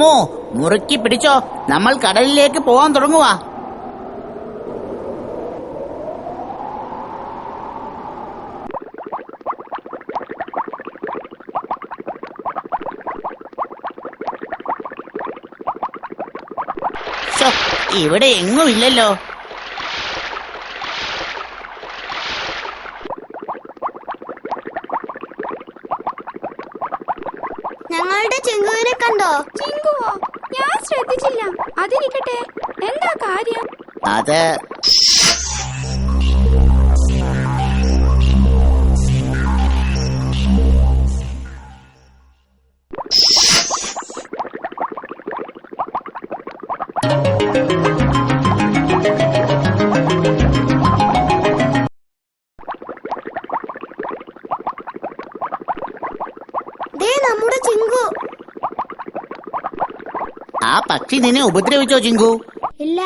സോമു മുറുക്കി പിടിച്ചോ. നമ്മൾ കടലിലേക്ക് പോവാൻ തുടങ്ങുവാ ശ്ശോ, ഇവിടെ എങ്ങും ഇല്ലല്ലോ. ഞങ്ങളുടെ ചിങ്കുവിനെ കണ്ടോ? ചിങ്കുവോ ഞാൻ ശ്രദ്ധിച്ചില്ല. അതിരിക്കട്ടെ എന്താ കാര്യം? അത് നമ്മുടെ ചിങ്കു. ആ പക്ഷി നിന്നെ ഉപദ്രവിച്ചോ ചിങ്കു? ഇല്ല.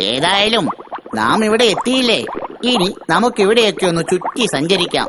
ഏതായാലും നാം ഇവിടെ എത്തിയില്ലേ? ഇനി നമുക്കിവിടെയൊക്കെ ഒന്ന് ചുറ്റി സഞ്ചരിക്കാം.